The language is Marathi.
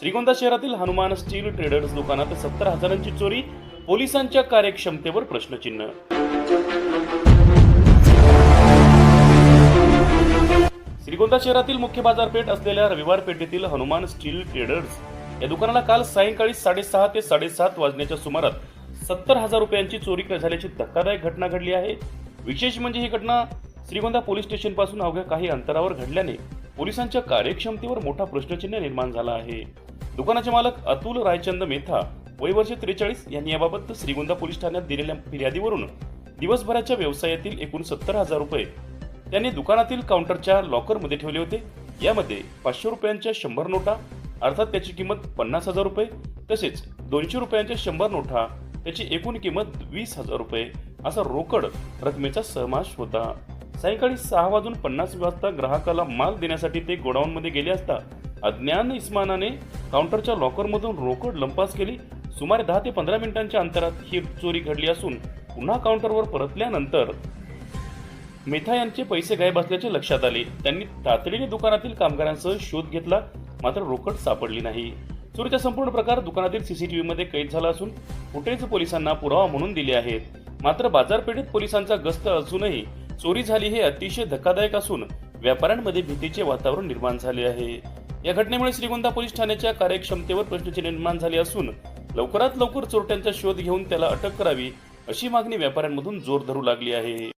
श्रीगोंदा शहरातील हनुमान स्टील ट्रेडर्स दुकानात सत्तर हजारांची चोरी पोलिसांच्या कार्यक्षमतेवर प्रश्नचिन्ह. श्रीगोंदा शहरातील मुख्य बाजारपेठ असलेल्या रविवार पेठेतील हनुमान स्टील ट्रेडर्स या दुकानाला काल सायंकाळी साडेसहा ते साडेसात वाजण्याच्या सुमारात सत्तर हजार रुपयांची चोरी झाल्याची धक्कादायक घटना घडली आहे. विशेष म्हणजे ही घटना श्रीगोंदा पोलीस स्टेशनपासून अवघ्या काही अंतरावर घडल्याने पोलिसांच्या कार्यक्षमतेवर मोठा प्रश्नचिन्ह निर्माण झाला आहे. दुकानाचे मालक अतुल रायचंद मेथा वय वर्ष त्रेचाळीस यांनी याबाबत श्रीगोंदा पोलीस ठाण्यात दिलेल्या फिर्यादीवरून दिवसभराच्या व्यवसायातील एकूण सत्तर हजार रुपये त्यांनी दुकानातील काउंटरच्या लॉकरमध्ये ठेवले होते. यामध्ये पाचशे रुपयांच्या शंभर नोटा अर्थात त्याची किंमत पन्नास हजार रुपये तसेच दोनशे रुपयांच्या शंभर नोटा त्याची एकूण किंमत वीस हजार रुपये असा रोकड रकमेचा समावेश होता. सायंकाळी सहा वाजून पन्नास वाजता ग्राहकाला माल देण्यासाठी ते गोडाऊनमध्ये गेले असता अज्ञान इस्मानाने काउंटरच्या लॉकरमधून रोकड लंपास केली. सुमारे दहा ते पंधरा मिनिटांच्या अंतरात ही चोरी घडली असून पुन्हा काउंटरवर परतल्यानंतर मेथा यांचे पैसे गायब असल्याचे लक्षात आले. त्यांनी तातडीने दुकानातील कामगारांसह शोध घेतला मात्र रोकड सापडली नाही. चोरीचा संपूर्ण प्रकार दुकानातील सीसीटीव्ही मध्ये कैद झाला असून फुटेज पोलिसांना पुरावा म्हणून दिले आहेत. मात्र बाजारपेठेत पोलिसांचा गस्त असूनही चोरी झाली हे अतिशय धक्कादायक असून व्यापाऱ्यांमध्ये भीतीचे वातावरण निर्माण झाले आहे. या घटनेमुळे श्रीगोंदा पोलीस ठाण्याच्या कार्यक्षमतेवर प्रश्नचिन्ह निर्माण झाले असून लवकरात लवकर चोरट्यांचा शोध घेऊन त्याला अटक करावी अशी मागणी व्यापाऱ्यांमधून जोर धरू लागली आहे.